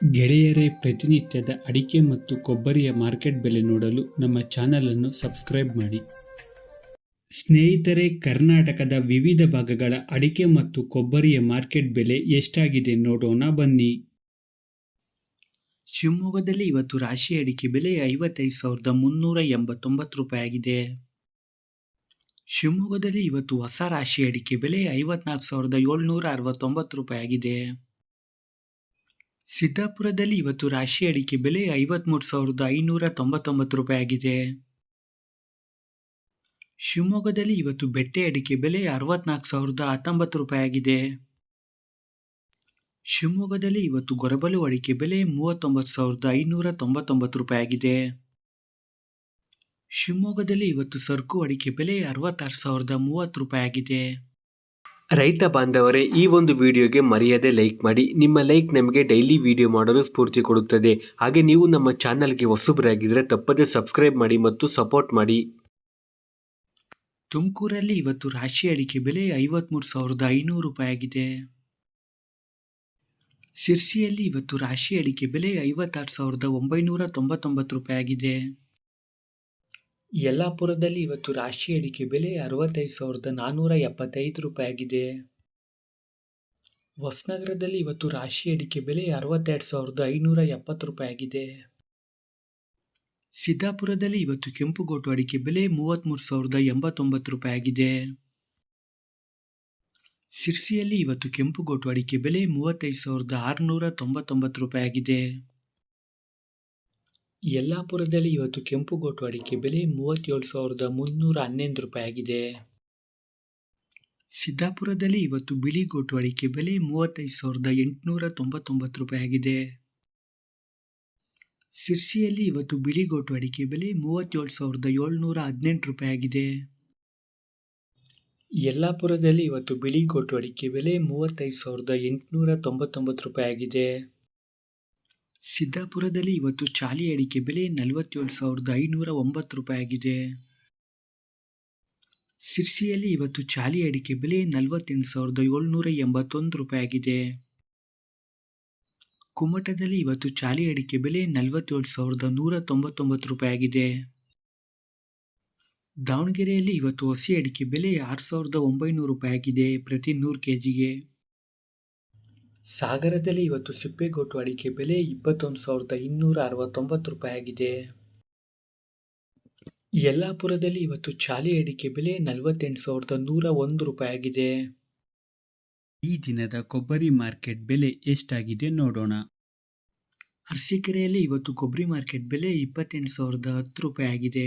ಗೆಳೆಯರೇ, ಪ್ರತಿನಿತ್ಯದ ಅಡಿಕೆ ಮತ್ತು ಕೊಬ್ಬರಿಯ ಮಾರ್ಕೆಟ್ ಬೆಲೆ ನೋಡಲು ನಮ್ಮ ಚಾನಲನ್ನು ಸಬ್ಸ್ಕ್ರೈಬ್ ಮಾಡಿ. ಸ್ನೇಹಿತರೆ, ಕರ್ನಾಟಕದ ವಿವಿಧ ಭಾಗಗಳ ಅಡಿಕೆ ಮತ್ತು ಕೊಬ್ಬರಿಯ ಮಾರ್ಕೆಟ್ ಬೆಲೆ ಎಷ್ಟಾಗಿದೆ ನೋಡೋಣ ಬನ್ನಿ. ಶಿವಮೊಗ್ಗದಲ್ಲಿ ಇವತ್ತು ರಾಶಿ ಅಡಿಕೆ ಬೆಲೆ ಐವತ್ತೈದು ಸಾವಿರದ ಮುನ್ನೂರ ಎಂಬತ್ತೊಂಬತ್ತು ರೂಪಾಯಿ ಆಗಿದೆ. ಶಿವಮೊಗ್ಗದಲ್ಲಿ ಇವತ್ತು ಹೊಸ ರಾಶಿ ಅಡಿಕೆ ಬೆಲೆ ಐವತ್ನಾಲ್ಕು ಸಾವಿರದ ಏಳ್ನೂರ ಅರವತ್ತೊಂಬತ್ತು ರೂಪಾಯಿ ಆಗಿದೆ. ಸಿದ್ದಾಪುರದಲ್ಲಿ ಇವತ್ತು ರಾಶಿ ಅಡಿಕೆ ಬೆಲೆ ಐವತ್ಮೂರು ಸಾವಿರದ ಐನೂರ ತೊಂಬತ್ತೊಂಬತ್ತು ರೂಪಾಯಿ ಆಗಿದೆ. ಶಿವಮೊಗ್ಗದಲ್ಲಿ ಇವತ್ತು ಬೆಟ್ಟೆ ಅಡಿಕೆ ಬೆಲೆ ಅರವತ್ನಾಲ್ಕು ಸಾವಿರದ ಹತ್ತೊಂಬತ್ತು ರೂಪಾಯಿ ಆಗಿದೆ. ಶಿವಮೊಗ್ಗದಲ್ಲಿ ಇವತ್ತು ಗೊರಬಲು ಅಡಿಕೆ ಬೆಲೆ ಮೂವತ್ತೊಂಬತ್ತು ಸಾವಿರದ ಐನೂರ ತೊಂಬತ್ತೊಂಬತ್ತು ರೂಪಾಯಿ ಆಗಿದೆ. ಶಿವಮೊಗ್ಗದಲ್ಲಿ ಇವತ್ತು ಸರಕು ಅಡಿಕೆ ಬೆಲೆ ಅರವತ್ತಾರು ಸಾವಿರದ ಮೂವತ್ತು ರೂಪಾಯಿ ಆಗಿದೆ. ರೈತ ಬಾಂಧವರೇ, ಈ ಒಂದು ವಿಡಿಯೋಗೆ ಮರೆಯದೆ ಲೈಕ್ ಮಾಡಿ. ನಿಮ್ಮ ಲೈಕ್ ನಮಗೆ ಡೈಲಿ ವಿಡಿಯೋ ಮಾಡಲು ಸ್ಫೂರ್ತಿ ಕೊಡುತ್ತದೆ. ಹಾಗೆ ನೀವು ನಮ್ಮ ಚಾನಲ್ಗೆ ಹೊಸಬರಾಗಿದ್ದರೆ ತಪ್ಪದೆ ಸಬ್ಸ್ಕ್ರೈಬ್ ಮಾಡಿ ಮತ್ತು ಸಪೋರ್ಟ್ ಮಾಡಿ. ತುಮಕೂರಲ್ಲಿ ಇವತ್ತು ರಾಶಿ ಅಡಿಕೆ ಬೆಲೆ ಐವತ್ಮೂರು ಸಾವಿರದ ಐನೂರು ರೂಪಾಯಿ ಆಗಿದೆ. ಸಿರ್ಸಿಯಲ್ಲಿ ಇವತ್ತು ರಾಶಿ ಅಡಿಕೆ ಬೆಲೆ ಐವತ್ತಾರು ಸಾವಿರದ ಒಂಬೈನೂರ ತೊಂಬತ್ತೊಂಬತ್ತು ರೂಪಾಯಿ ಆಗಿದೆ. ಯಲ್ಲಾಪುರದಲ್ಲಿ ಇವತ್ತು ರಾಶಿ ಅಡಿಕೆ ಬೆಲೆ ಅರವತ್ತೈದು ಸಾವಿರದ ನಾನ್ನೂರ ಎಪ್ಪತ್ತೈದು ರೂಪಾಯಿ ಆಗಿದೆ. ಹೊಸನಗರದಲ್ಲಿ ಇವತ್ತು ರಾಶಿ ಅಡಿಕೆ ಬೆಲೆ ಅರವತ್ತೆರಡು ಸಾವಿರದ ಐನೂರ ಎಪ್ಪತ್ತು ರೂಪಾಯಿ ಆಗಿದೆ. ಸಿದ್ದಾಪುರದಲ್ಲಿ ಇವತ್ತು ಕೆಂಪುಗೋಟು ಅಡಿಕೆ ಬೆಲೆ ಮೂವತ್ತ್ಮೂರು ಸಾವಿರದ ಎಂಬತ್ತೊಂಬತ್ತು ರೂಪಾಯಿ ಆಗಿದೆ. ಸಿರ್ಸಿಯಲ್ಲಿ ಇವತ್ತು ಕೆಂಪುಗೋಟು ಅಡಿಕೆ ಬೆಲೆ ಮೂವತ್ತೈದು ಸಾವಿರದ ಆರುನೂರ ತೊಂಬತ್ತೊಂಬತ್ತು ರೂಪಾಯಿ ಆಗಿದೆ. ಯಲ್ಲಾಪುರದಲ್ಲಿ ಇವತ್ತು ಕೆಂಪುಗೋಟು ಅಡಿಕೆ ಬೆಲೆ ಮೂವತ್ತೇಳು ಸಾವಿರದ ಮುನ್ನೂರ ಹನ್ನೊಂದು ರೂಪಾಯಿ ಆಗಿದೆ. ಸಿದ್ದಾಪುರದಲ್ಲಿ ಇವತ್ತು ಬಿಳಿಗೋಟು ಅಡಿಕೆ ಬೆಲೆ ಮೂವತ್ತೈದು ಸಾವಿರದ ಎಂಟುನೂರ ತೊಂಬತ್ತೊಂಬತ್ತು ರೂಪಾಯಿ ಆಗಿದೆ. ಸಿರ್ಸಿಯಲ್ಲಿ ಇವತ್ತು ಬಿಳಿಗೋಟು ಅಡಿಕೆ ಬೆಲೆ ಮೂವತ್ತೇಳು ಸಾವಿರದ ಏಳ್ನೂರ ಹದಿನೆಂಟು ರೂಪಾಯಿ ಆಗಿದೆ. ಯಲ್ಲಾಪುರದಲ್ಲಿ ಇವತ್ತು ಬಿಳಿಗೋಟು ಅಡಿಕೆ ಬೆಲೆ ಮೂವತ್ತೈದು ಸಾವಿರದ ಎಂಟುನೂರ ತೊಂಬತ್ತೊಂಬತ್ತು ರೂಪಾಯಿ ಆಗಿದೆ. ಸಿದ್ದಾಪುರದಲ್ಲಿ ಇವತ್ತು ಚಾಲಿ ಅಡಿಕೆ ಬೆಲೆ ನಲವತ್ತೇಳು ಸಾವಿರದ ಐನೂರ ಒಂಬತ್ತು ರೂಪಾಯಿ ಆಗಿದೆ. ಸಿರ್ಸಿಯಲ್ಲಿ ಇವತ್ತು ಚಾಲಿ ಅಡಿಕೆ ಬೆಲೆ ನಲವತ್ತೆಂಟು ಸಾವಿರದ ಏಳ್ನೂರ ಎಂಬತ್ತೊಂದು ರೂಪಾಯಿ ಆಗಿದೆ. ಕುಮಟದಲ್ಲಿ ಇವತ್ತು ಚಾಲಿ ಅಡಿಕೆ ಬೆಲೆ ನಲವತ್ತೇಳು ಸಾವಿರದ ನೂರ ತೊಂಬತ್ತೊಂಬತ್ತು ರೂಪಾಯಿ ಆಗಿದೆ. ದಾವಣಗೆರೆಯಲ್ಲಿ ಇವತ್ತು ಹಸಿ ಅಡಿಕೆ ಬೆಲೆ ಆರು ಸಾವಿರದ ಒಂಬೈನೂರು ರೂಪಾಯಿ ಆಗಿದೆ ಪ್ರತಿ ನೂರು ಕೆ ಜಿಗೆ ಸಾಗರದಲ್ಲಿ ಇವತ್ತು ಸಿಪ್ಪೆಗೋಟು ಅಡಿಕೆ ಬೆಲೆ ಇಪ್ಪತ್ತೊಂದು ಸಾವಿರದ ಇನ್ನೂರ ಅರವತ್ತೊಂಬತ್ತು ರೂಪಾಯಿ ಆಗಿದೆ ಯಲ್ಲಾಪುರದಲ್ಲಿ ಇವತ್ತು ಚಾಲಿ ಅಡಿಕೆ ಬೆಲೆ ನಲವತ್ತೆಂಟು ಸಾವಿರದ ನೂರ ಒಂದು ರೂಪಾಯಿ ಆಗಿದೆ ಈ ದಿನದ ಕೊಬ್ಬರಿ ಮಾರ್ಕೆಟ್ ಬೆಲೆ ಎಷ್ಟಾಗಿದೆ ನೋಡೋಣ. ಅರಸೀಕೆರೆಯಲ್ಲಿ ಇವತ್ತು ಕೊಬ್ಬರಿ ಮಾರ್ಕೆಟ್ ಬೆಲೆ ಇಪ್ಪತ್ತೆಂಟು ಸಾವಿರದ ಹತ್ತು ರೂಪಾಯಿ ಆಗಿದೆ